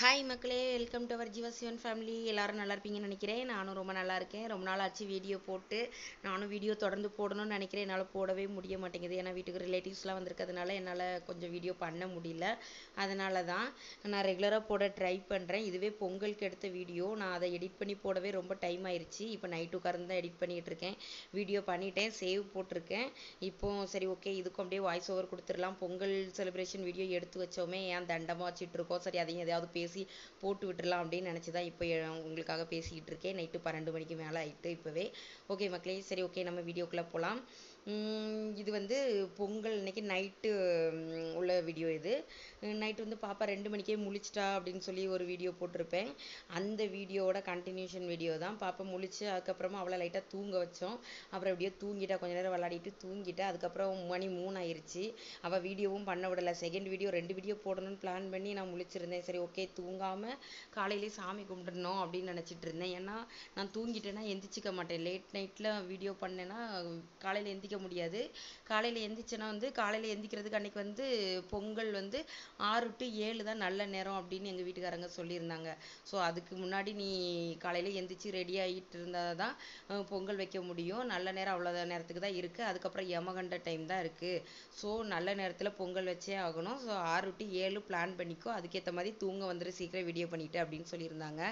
Hi மக்களே. Welcome to our Jeevasivan family எல்லாரும் நல்லா இருப்பீங்கன்னு நினைக்கிறேன். நானும் ரொம்ப நல்லா இருக்கேன். ரொம்ப நாள் ஆச்சு வீடியோ போட்டு. நானும் வீடியோ தொடர்ந்து போடணும்னு நினைக்கிறேன். என்னால் போடவே முடிய மாட்டேங்குது. ஏன்னா வீட்டுக்கு ரிலேட்டிவ்ஸ்லாம் வந்திருக்கிறதுனால என்னால் கொஞ்சம் வீடியோ பண்ண முடியல. அதனால தான் நான் ரெகுலராக போட ட்ரை பண்ணுறேன் இதுவே பொங்கலுக்கு எடுத்த வீடியோ நான் அதை எடிட் பண்ணி போடவே ரொம்ப டைம் ஆயிடுச்சு இப்போ நைட் உட்கார்ந்து தான் எடிட் பண்ணிகிட்டு இருக்கேன். வீடியோ பண்ணிட்டேன். சேவ் போட்டிருக்கேன். இப்போ சரி ஓகே இதுக்கும் அப்படியே வாய்ஸ் ஓவர் கொடுத்துடலாம். பொங்கல் செலிப்ரேஷன் வீடியோ எடுத்து வச்சோமே. ஏன் தண்டமாக வச்சுட்டு இருக்கோம்? சரி அதையும் எதையாவது பேச பேசி போட்டு விட்டுறலாம் அப்படின்னு நினச்சி தான் இப்போ உங்களுக்காக பேசிக்கிட்டு இருக்கேன். நைட்டு பன்னெண்டு மணிக்கு மேலே ஆயிட்டு இப்போவே. ஓகே மக்களே சரி ஓகே நம்ம வீடியோக்குள்ளே போகலாம் இது வந்து பொங்கல் அன்னைக்கு நைட்டு உள்ள வீடியோ இது. நைட்டு வந்து பாப்பா ரெண்டு மணிக்கே முழிச்சிட்டா அப்படின்னு சொல்லி ஒரு வீடியோ போட்டிருப்பேன். அந்த வீடியோவோட கண்டினியூஷன் வீடியோ தான். பாப்பா முழிச்சு அதுக்கப்புறமா அவளை லைட்டாக தூங்க வச்சோம். அப்புறம் எப்படியோ தூங்கிட்டா. கொஞ்ச நேரம் விளையாடிட்டு தூங்கிட்டா. அதுக்கப்புறம் மணி மூணு ஆயிருச்சு அவள் வீடியோவும் பண்ண விடலை. செகண்ட் வீடியோ ரெண்டு வீடியோ போடணும்னு பிளான் பண்ணி நான் முழிச்சிருந்தேன். சரி ஓகே தூங்காமல் காலையிலே சாமி கும்பிடணும் அப்படின்னு நினச்சிட்டு இருந்தேன். ஏன்னா நான் தூங்கிட்டேன்னா எந்திரிச்சிக்க மாட்டேன். லேட் நைட்டில் வீடியோ பண்ணேன்னா காலையில் எந்திரிக்க முடியாது. காலையில் எந்திரிச்சோன்னா வந்து காலையில் எந்திரிக்கிறதுக்கு அன்னைக்கு வந்து பொங்கல் வந்து ஆறு டு ஏழு தான் நல்ல நேரம் அப்படின்னு எங்கள் வீட்டுக்காரங்க சொல்லியிருந்தாங்க. ஸோ அதுக்கு முன்னாடி நீ காலையில் எந்திரிச்சு ரெடி ஆகிட்டு இருந்தால் தான் பொங்கல் வைக்க முடியும். நல்ல நேரம் அவ்வளோ நேரத்துக்கு தான் இருக்குது அதுக்கப்புறம் யமகண்ட டைம் தான் இருக்குது ஸோ நல்ல நேரத்தில் பொங்கல் வச்சே ஆகணும். ஸோ ஆறு டு ஏழு பிளான் பண்ணிக்கோ. அதுக்கேற்ற மாதிரி தூங்க வந்துட்டு சீக்கிரம் வீடியோ பண்ணிட்டு அப்படின்னு சொல்லியிருந்தாங்க.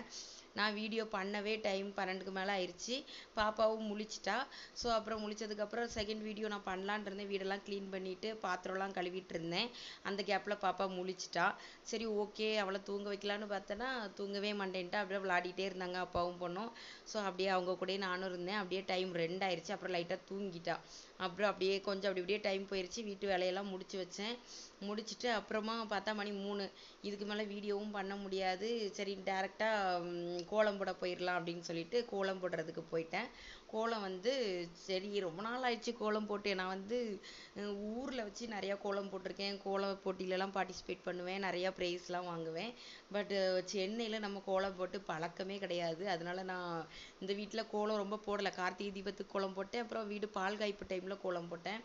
நான் வீடியோ பண்ணவே டைம் பன்னெண்டுக்கு மேலே ஆயிடுச்சு பாப்பாவும் முழிச்சிட்டா. ஸோ அப்புறம் முழிச்சதுக்கப்புறம் செகண்ட் வீடியோ நான் பண்ணலான் இருந்தேன். வீடெல்லாம் க்ளீன் பண்ணிவிட்டு பாத்திரம்லாம் கழுவிட்டு இருந்தேன். அந்த கேப்பில் பாப்பா முழிச்சிட்டா. சரி ஓகே அவளை தூங்க வைக்கலான்னு பார்த்தேன்னா தூங்கவே மாட்டேன்ட்டா. அப்படியே விளாடிட்டே இருந்தாங்க அப்பாவும் பொண்ணும். ஸோ அப்படியே அவங்க கூடயே நானும் இருந்தேன். அப்படியே டைம் ரெண்டாயிருச்சு அப்புறம் லைட்டாக தூங்கிட்டா. அப்புறம் அப்படியே கொஞ்சம் அப்படி அப்படியே டைம் போயிடுச்சு வீட்டு வேலையெல்லாம் முடிச்சு வச்சேன். முடிச்சுட்டு அப்புறமா பார்த்தா மணி மூணு. இதுக்கு மேலே வீடியோவும் பண்ண முடியாது. சரி டேரெக்டாக கோலம் போட போயிடலாம் அப்படின்னு சொல்லிட்டு கோலம் போடுறதுக்கு போயிட்டேன். கோலம் வந்து சரி ரொம்ப நாள் ஆயிடுச்சு கோலம் போட்டு. நான் வந்து ஊரில் வச்சு நிறையா கோலம் போட்டிருக்கேன். கோலம் போட்டியிலலாம் பார்ட்டிசிபேட் பண்ணுவேன். நிறையா ப்ரைஸ்லாம் வாங்குவேன். பட்டு சென்னையில் நம்ம கோலம் போட்டு பழக்கமே கிடையாது. அதனால நான் இந்த வீட்டில் கோலம் ரொம்ப போடலை. கார்த்திகை தீபத்துக்கு கோலம் போட்டேன். அப்புறம் வீடு பால் காய்ப்பு டைமில் கோலம் போட்டேன்.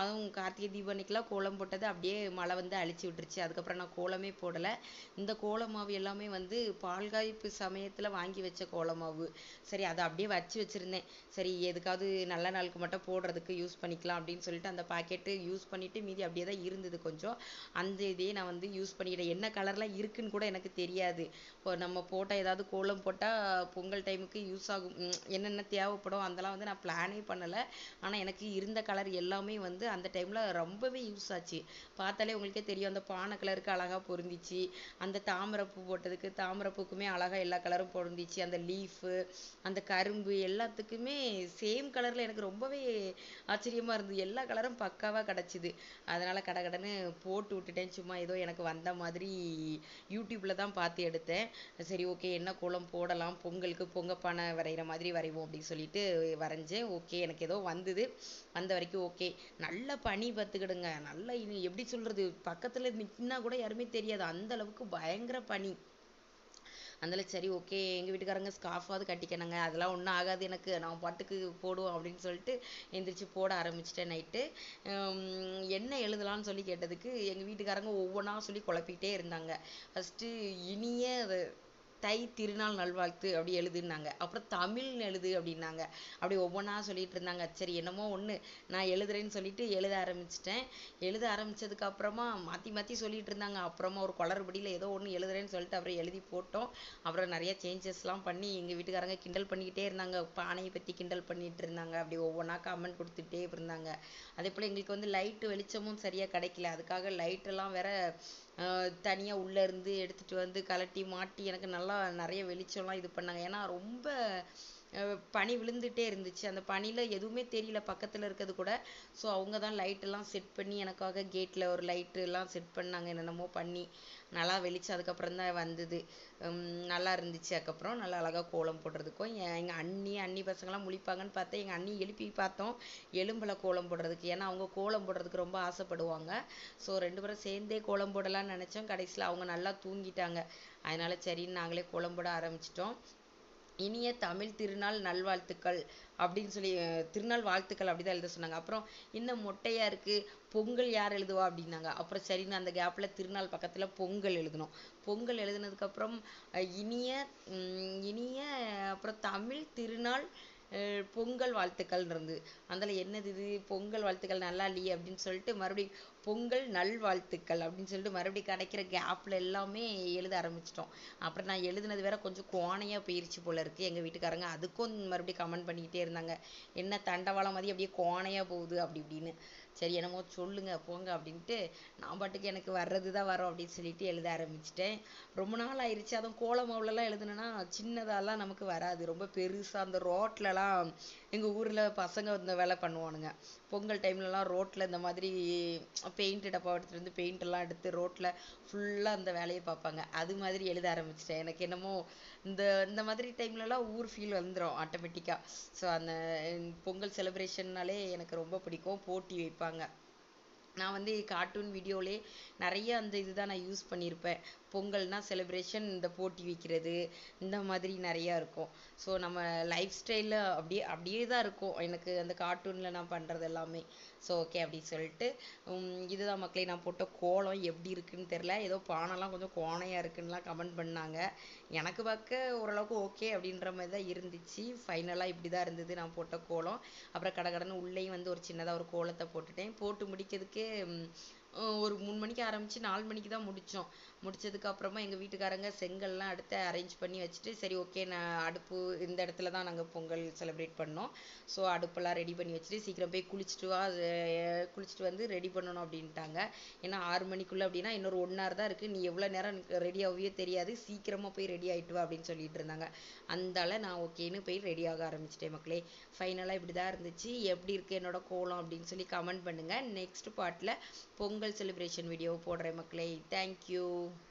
அதுவும் கார்த்திகை தீபம் அன்னைக்கெலாம் கோலம் போட்டது அப்படியே மழை வந்து அழிச்சு விட்டுருச்சு. அதுக்கப்புறம் நான் கோலமே போடலை. இந்த கோல மாவு எல்லாமே வந்து பால் காய்ப்பு சமயத்தில் வாங்கி வச்ச கோல மாவு. சரி அதை அப்படியே வச்சு வச்சுருந்தேன். சரி எதுக்காவது நல்ல நாளுக்கு மட்டும் போடுறதுக்கு யூஸ் பண்ணிக்கலாம் அப்படின்னு சொல்லிட்டு அந்த பாக்கெட்டு யூஸ் பண்ணிவிட்டு மீதி அப்படியே தான் இருந்தது கொஞ்சம். அந்த இதையே நான் வந்து யூஸ் பண்ணிக்கிட்டேன். என்ன கலர்லாம் இருக்குன்னு கூட எனக்கு தெரியாது. இப்போ நம்ம போட்டால் ஏதாவது கோலம் போட்டால் பொங்கல் டைமுக்கு யூஸ் ஆகும். என்னென்ன தேவைப்படும் அதெல்லாம் வந்து நான் பிளானே பண்ணலை. ஆனால் எனக்கு இருந்த கலர் எல்லாமே வந்து அந்த டைமில் ரொம்பவே யூஸ் ஆச்சு. பார்த்தாலே உங்களுக்கே தெரியும் அந்த பானை கலருக்கு அழகாக பொருந்திச்சு. அந்த தாமரைப்பூ போட்டதுக்கு தாமரைப்பூக்குமே அழகாக எல்லா கலரும் பொருந்திச்சு. அந்த லீஃபு அந்த கரும்பு எல்லாத்துக்குமே சேம் கலரில் எனக்கு ரொம்பவே ஆச்சரியமாக இருந்தது. எல்லா கலரும் பக்காவாக கிடச்சிது. அதனால் கடை கடன்னு போட்டு விட்டுட்டேன். சும்மா ஏதோ எனக்கு வந்த மாதிரி யூடியூப்பில் தான் பார்த்து எடுத்தேன். சரி ஓகே என்ன கோலம் போடலாம்? பொங்கலுக்கு பொங்கப்பானை வரைகிற மாதிரி வரைவோம் அப்படின்னு சொல்லிட்டு வரைஞ்சேன். ஓகே எனக்கு ஏதோ வந்தது. வந்த வரைக்கும் ஓகே நல்ல பனி பார்த்துக்கிடுங்க. நல்ல எப்படி சொல்கிறது பக்கத்தில் நின்னா கூட யாருமே தெரியாது. அந்த அளவுக்கு பயங்கர பனி. அதனால் சரி ஓகே எங்கள் வீட்டுக்காரங்க ஸ்கார்ஃபாவது கட்டிக்கணுங்க. அதெல்லாம் ஒன்றும் ஆகாது எனக்கு. நான் பாட்டுக்கு போடுவோம் அப்படின்னு சொல்லிட்டு எந்திரிச்சு போட ஆரம்பிச்சிட்டேன் நைட்டு என்ன எழுதலாம்னு சொல்லி கேட்டதுக்கு எங்கள் வீட்டுக்காரங்க ஒவ்வொன்றா சொல்லி குழப்பிக்கிட்டே இருந்தாங்க. ஃபஸ்ட்டு இனிய தை திருநாள் நல்வாழ்த்து அப்படி எழுதுனாங்க அப்புறம் தமிழ்னு எழுது அப்படின்னாங்க. அப்படி ஒவ்வொன்றா சொல்லிட்டு இருந்தாங்க. சரி என்னமோ ஒன்று நான் எழுதுறேன்னு சொல்லிட்டு எழுத ஆரம்பிச்சிட்டேன். எழுத ஆரம்பிச்சதுக்கு அப்புறமா மாற்றி மாற்றி சொல்லிட்டு இருந்தாங்க. அப்புறமா ஒரு குளறுபடியில் ஏதோ ஒன்று எழுதுறேன்னு சொல்லிட்டு அப்புறம் எழுதி போட்டோம். அப்புறம் நிறைய சேஞ்சஸ்லாம் பண்ணி எங்கள் வீட்டுக்காரங்க கிண்டல் பண்ணிக்கிட்டே இருந்தாங்க. பானையை பற்றி கிண்டல் பண்ணிட்டு இருந்தாங்க. அப்படி ஒவ்வொன்றா கமெண்ட் கொடுத்துட்டே இருந்தாங்க. அதே போல் எங்களுக்கு வந்து லைட்டு வெளிச்சமும் சரியாக கிடைக்கல. அதுக்காக லைட்டெல்லாம் வேற தனியாக உள்ளேருந்து எடுத்துகிட்டு வந்து கழட்டி மாட்டி எனக்கு நல்லா நிறைய வெளிச்சம்லாம் இது பண்ணாங்க. ஏன்னா ரொம்ப பனி விழுந்துட்டே இருந்துச்சு. அந்த பனியில் எதுவுமே தெரியல. பக்கத்தில் இருக்கிறது கூட. ஸோ அவங்க தான் லைட்டெல்லாம் செட் பண்ணி எனக்காக கேட்டில் ஒரு லைட்டுலாம் செட் பண்ணாங்க. என்னென்னமோ பண்ணி நல்லா வெளிச்சம் அதுக்கப்புறம் தான் வந்தது நல்லா இருந்துச்சு. அதுக்கப்புறம் நல்லா அழகாக கோலம் போடுறதுக்கும் எங்கள் அண்ணி அண்ணி பசங்களாம் முழிப்பாங்கன்னு பார்த்தா எங்கள் அண்ணி எழுப்பி பார்த்தோம். எலும்பில் கோலம் போடுறதுக்கு. ஏன்னா அவங்க கோலம் போடுறதுக்கு ரொம்ப ஆசைப்படுவாங்க. ஸோ ரெண்டு பேரும் சேர்ந்தே கோலம் போடலாம்னு நினச்சோம். கடைசியில் அவங்க நல்லா தூங்கிட்டாங்க. அதனால சரின்னு நாங்களே கோலம் போட ஆரம்பிச்சிட்டோம். இனிய தமிழ் திருநாள் நல்வாழ்த்துக்கள் அப்படின்னு சொல்லி திருநாள் வாழ்த்துக்கள் அப்படிதான் எழுத சொன்னாங்க. அப்புறம் இன்னும் மொட்டையா இருக்கு? பொங்கல் யார் எழுதுவா? அப்படின்னாங்க. அப்புறம் சரின்னு அந்த கேப்ல திருநாள் பக்கத்துல பொங்கல் எழுதணும். பொங்கல் எழுதுனதுக்கு அப்புறம் இனிய உம், இனிய அப்புறம் தமிழ் திருநாள் பொங்கல் வாழ்த்துக்கள் இருந்து அதில் என்னது இது? பொங்கல் வாழ்த்துக்கள் நல்லா இல்லையே அப்படின்னு சொல்லிட்டு மறுபடியும் பொங்கல் நல்வாழ்த்துக்கள் அப்படின்னு சொல்லிட்டு மறுபடியும் கிடைக்கிற கேப்ல எல்லாமே எழுத ஆரம்பிச்சிட்டோம். அப்புறம் நான் எழுதுனது வேற கொஞ்சம் கோணையா போயிருச்சு போல இருக்கு எங்கள் வீட்டுக்காரங்க. அதுக்கும் மறுபடியும் கமெண்ட் பண்ணிக்கிட்டே இருந்தாங்க. என்ன தண்டவாளம் மாதிரி அப்படியே கோணையா போகுது அப்படி இப்படின்னு. சரி என்னமோ சொல்லுங்க போங்க அப்படின்ட்டு நான் பாட்டுக்கு எனக்கு வர்றது தான் வரும் அப்படின்னு சொல்லிட்டு எழுத ஆரம்பிச்சிட்டேன். ரொம்ப நாள் ஆயிருச்சு. அதுவும் கோலமாவுலலாம் எழுதுனேன்னா சின்னதாலாம் நமக்கு வராது. ரொம்ப பெருசா அந்த ரோட்லலாம் எங்கள் ஊரில் பசங்க இந்த வேலை பண்ணுவானுங்க. பொங்கல் டைம்லலாம் ரோட்டில் இந்த மாதிரி பெயிண்ட் டப்பா எடுத்துகிட்டு வந்து பெயிண்டெல்லாம் எடுத்து ரோட்டில் ஃபுல்லாக அந்த வேலையை பார்ப்பாங்க. அது மாதிரி எழுத ஆரம்பிச்சிட்டேன். எனக்கு என்னமோ இந்த இந்த மாதிரி டைம்லலாம் ஊர் ஃபீல் வந்துடும் ஆட்டோமேட்டிக்காக ஸோ அந்த பொங்கல் செலிப்ரேஷன்னாலே எனக்கு ரொம்ப பிடிக்கும். போட்டி வைப்பாங்க. நான் வந்து கார்ட்டூன் வீடியோலே நிறைய அந்த இதுதான் நான் யூஸ் பண்ணியிருப்பேன் பொங்கல்னால் செலிப்ரேஷன் இந்த போட்டி வைக்கிறது இந்த மாதிரி நிறையா இருக்கும். ஸோ நம்ம லைஃப் ஸ்டைலில் அப்படியே அப்படியே தான் இருக்கும். எனக்கு அந்த கார்ட்டூனில் நான் பண்ணுறது எல்லாமே. ஸோ ஓகே அப்படி சொல்லிட்டு இதுதான் மக்களே நான் போட்ட கோலம் எப்படி இருக்குன்னு தெரில ஏதோ பானைலாம் கொஞ்சம் கோணையாக இருக்குன்னுலாம் கமெண்ட் பண்ணாங்க. எனக்கு பார்க்க ஓரளவுக்கு ஓகே அப்படின்ற மாதிரி தான் இருந்துச்சு. ஃபைனலாக இப்படி தான் இருந்தது நான் போட்ட கோலம். அப்புறம் கடகடன்னு உள்ளேயும் வந்து ஒரு சின்னதாக ஒரு கோலத்தை போட்டுட்டேன். போட்டு முடிக்கிறதுக்கு உம், அஹ் ஒரு மூணு மணிக்கு ஆரம்பிச்சு நாலு மணிக்கு தான் முடித்தோம் முடிச்சதுக்கு அப்புறமா வீட்டுக்காரங்க செங்கல்லாம் அடுத்து அரேஞ்ச் பண்ணி வச்சுட்டு சரி ஓகே நான் அடுப்பு இந்த இடத்துல தான் நாங்கள் பொங்கல் செலிப்ரேட் பண்ணோம். ஸோ அடுப்பெல்லாம் ரெடி பண்ணி வச்சுட்டு சீக்கிரம் போய் குளிச்சுட்டு வா குளிச்சுட்டு வந்து ரெடி பண்ணணும் அப்படின்ட்டாங்க. ஏன்னா ஆறு மணிக்குள்ளே அப்படின்னா இன்னொரு ஒன் ஹவர் தான் இருக்குது நீ எவ்வளோ நேரம் ரெடி ஆகவே தெரியாது. சீக்கிரமாக போய் ரெடி ஆகிட்டு வா அப்படின்னு சொல்லிட்டு இருந்தாங்க. அந்தால நான் ஓகேன்னு போய் ரெடி ஆக ஆரம்பிச்சிட்டேன் மக்களே. ஃபைனலாக இப்படி தான் இருந்துச்சு. எப்படி இருக்குது என்னோட கோலம் அப்படின்னு சொல்லி கமெண்ட் பண்ணுங்கள் next Pongal Pongal celebration video போடுறேன் மக்களே. Thank you